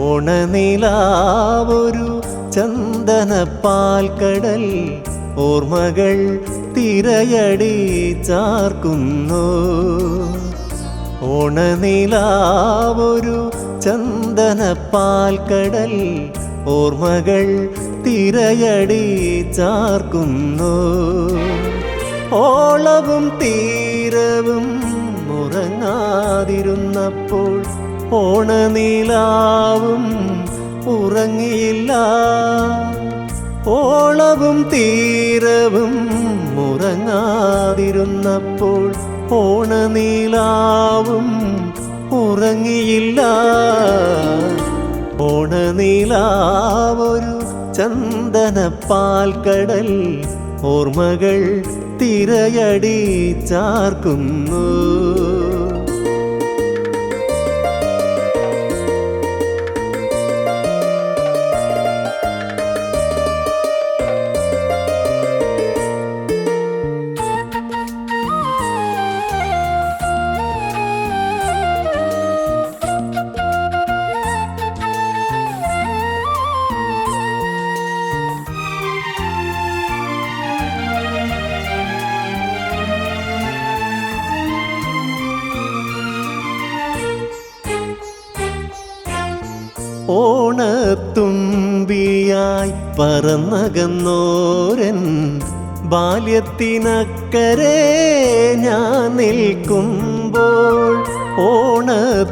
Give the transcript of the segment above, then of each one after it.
ഓണനിലാവൊരു ചന്ദനപ്പാൽക്കടൽ ഓർമ്മകൾ തിരയടി ചാർക്കുന്നു. ഓണനിലാവൊരു ചന്ദനപ്പാൽക്കടൽ ഓർമ്മകൾ തിരയടി ചാർക്കുന്നു. ഓളവും തീരവും ഉറങ്ങാതിരുന്നപ്പോൾ ഓണനിലാവും ഉറങ്ങിയില്ല. ഓളവും തീരവും ഉറങ്ങാതിരുന്നപ്പോൾ ഓണനീലാവും ഉറങ്ങിയില്ല. ഓണനീലാവൊരു ചന്ദനപ്പാൽക്കടൽ ഓർമ്മകൾ തിരയടി ചാർക്കുന്നു. ഓണത്തുമ്പിയായി പറന്നകന്നോരൻ ബാല്യത്തിനക്കരെ ഞാൻ നിൽക്കുമ്പോൾ ഓണത്തുമ്പിയായി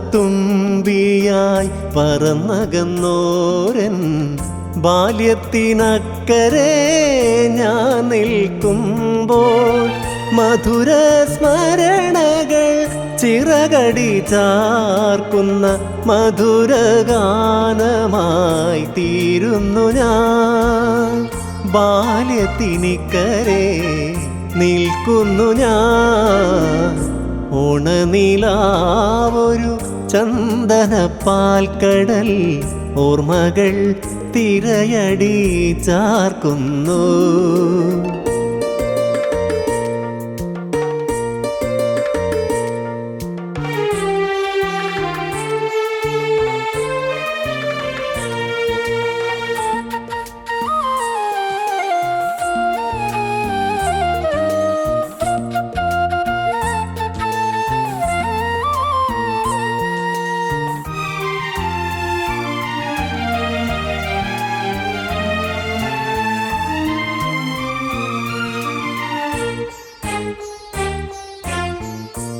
പറന്നകന്നോരൻ ബാല്യത്തിനക്കരെ ഞാൻ നിൽക്കുമ്പോൾ മധുര സ്മരണകൾ ചിറകടി ചാർക്കുന്ന മധുരഗാനമായി തീരുന്നു ഞാൻ. ബാല്യത്തിനിക്കരെ നിൽക്കുന്നു ഞാൻ. ഓണനിലാവൊരു ചന്ദനപ്പാൽക്കടൽ ഓർമ്മകൾ തിരയടി ചാർക്കുന്നു.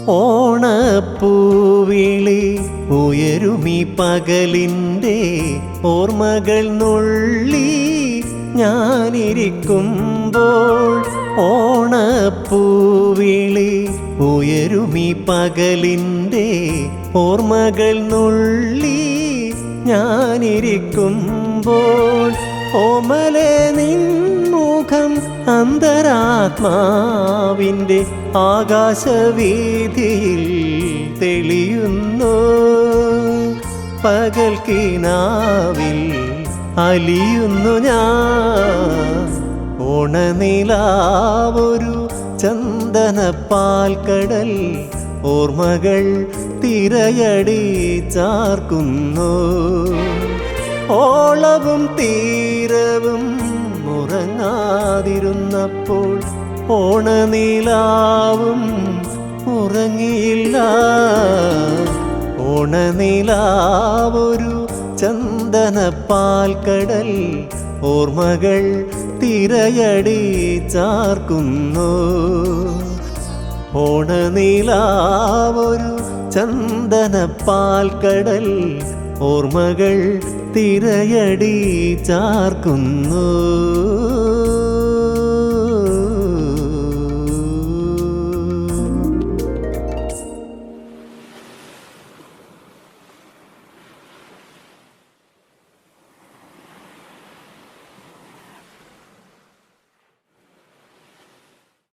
ഓണപ്പൂവിളി ഉയരുമി പകലിന്റെ ഓർമ്മകൾ നുള്ളി ഞാനിരിക്കുമ്പോൾ ഓണപ്പൂവിളി ഉയരുമി പകലിന്റെ ഓർമ്മകൾ നുള്ളി ഞാനിരിക്കുമ്പോൾ ഓമലെ നിൻമുഖം അന്തരാത്മാവിന്റെ ആകാശവീതിയിൽ തെളിയുന്നു. പകൽ കിനാവിൽ അലിയുന്നു ഞാൻ. ഓണനിലാവൊരു ചന്ദനപ്പാൽക്കടൽ ഓർമ്മകൾ തിരയടി ചാർക്കുന്നു. ഓളവും തീരവും ഉറങ്ങാതിരുന്നപ്പോൾ ഓണനിലാവും ഉറങ്ങിയില്ല. ഓണനിലാവൊരു ചന്ദനപ്പാൽക്കടൽ ഓർമ്മകൾ തിരയടി ചാർക്കുന്നു. ഓണനിലാവൊരു ചന്ദനപ്പാൽക്കടൽ ഓർമ്മകൾ തിരയടി ചാർക്കുന്നു.